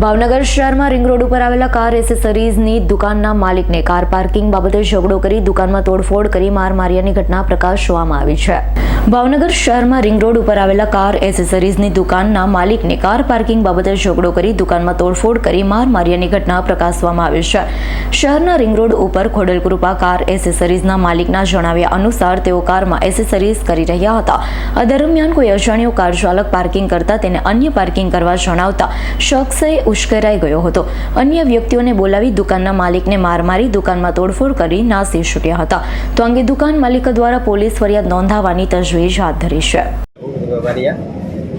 ભાવનગર શહેરમાં ring road ઉપર આવેલા કાર એસેસરીઝની દુકાનના માલિકને કાર પાર્કિંગ બાબતે ઝઘડો કરી દુકાનમાં તોડફોડ કરી માર માર્યાની ઘટના પ્રકાશવામાં આવી છે. ભાવનગર શહેરમાં રિંગ રોડ ઉપર આવેલા કાર એસેસરીઝની દુકાનના માલિકને કાર પાર્કિંગ બાબતે ઝઘડો કરી દુકાનમાં તોડફોડ કરી માર માર્યાની ઘટના પ્રકાશવામાં આવી છે. શહેરના રિંગ રોડ ઉપર ખોડલકૃપા કાર એસેસરીઝના માલિકના જણાવ્યા અનુસાર તેઓ કારમાં એસેસરીઝ કરી રહ્યા હતા. આ દરમિયાન કોઈ અજાણ્યો કાર ચાલક પાર્કિંગ કરતા તેને અન્ય પાર્કિંગ કરવા જણાવતા શખ્સે ઉશ્કેરાઈ ગયો હતો. અન્ય વ્યક્તિઓને બોલાવી દુકાનના માલિકને માર મારી દુકાનમાં તોડફોડ કરી નાસી છૂટ્યા હતા. તો અંગે દુકાન માલિક દ્વારા પોલીસ ફરિયાદ નોંધાવવાની તજવીજ હાથ ધરી છે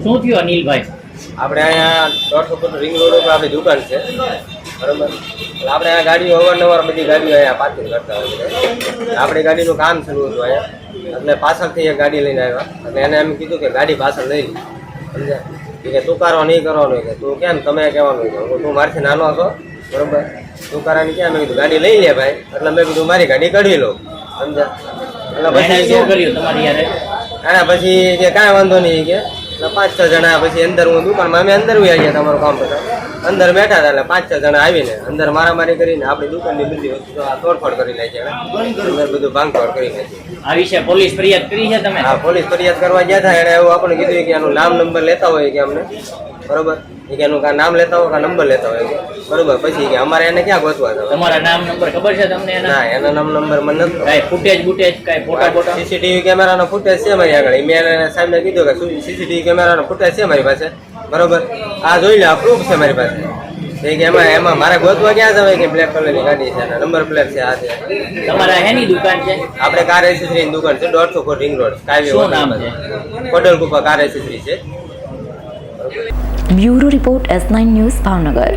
શું થયું અનિલભાઈ? આપણે અહીંયા દોઢસો ફૂટ રિંગ રોડ ઉપર આપણી દુકાન છે. બરોબર? એટલે આપણે આ ગાડીઓ અવારનવાર બધી ગાડીઓ અહીંયા પાર્કિંગ કરતા હોય છે. આપણી ગાડીનું કામ શરૂ હતું અહીંયા. એટલે પાછળથી એક ગાડી લઈને આવ્યા. એટલે એને એમ કીધું કે ગાડી પાછળ લઈ લઈ સમજ્યા? કે તું કારો નહીં કરવાનું કે. તું કેમ તમે કહેવાનું કે? તું મારથી નાનો હતો બરોબર? તું કરવાની કેમ? મેં કીધું ગાડી લઈ લે ભાઈ. એટલે મેં કીધું મારી ગાડી કાઢી લો. સમજ્યા? એટલે એને પછી શું કર્યું તમારી યારે? એના પછી કે કાંઈ વાંધો નહીં કે. એટલે પાંચ છ જણા પછી અંદર હું દુકાનમાં અમે અંદર આવી ગયા તમારું કામ બધા. અંદર બેઠા હતા એટલે પાંચ છ જણા આવીને અંદર મારામારી કરીને આપણી દુકાનની બધી વસ્તુ તોડફોડ કરી નાખી અંદર બધું ભાંગફોડ કરી નાખી. આ વિશે પોલીસ ફરિયાદ કરી છે તમે? હા પોલીસ ફરિયાદ કરવા ગયા હતા. એણે એવું આપણને કીધું કે આનું નામ નંબર લેતા હોય કે અમને. બરોબર? એ કે એનું કા નામ લેતા હોય કાં નંબર લેતા હોય? બરોબર પછી કે અમારે એને ક્યાં ગોતવા જવા તમારા નામ નંબર ખબર છે તમને ના એના નામ નંબર મને નથી કાંઈ ફૂટેજ બુટેજ કાંઈ ફોટા ફોટા સીસીટીવી કેમેરાનો ફૂટેજ છે મારી આગળ. મેં એને સાહેબને કીધું કે સીસીટીવી કેમેરાનો ફૂટેજ છે મારી પાસે. બરોબર? આ જોઈ લે આ પ્રૂફ છે મારી પાસે. એ કે એમાં એમાં મારે ગોતવા ક્યાં જવાય કે બ્લેક કલરની ગાડી છે નંબર પ્લેટ છે આ છે. તમારા હેની દુકાન છે? આપણે કાર એસેસરીની દુકાન છે દોઢસો ફૂટ રિંગ રોડ કાવ્ય નામ છે? કોડલ કુપા કાર એસેસરી છે. Bureau report S nine news Bhavnagar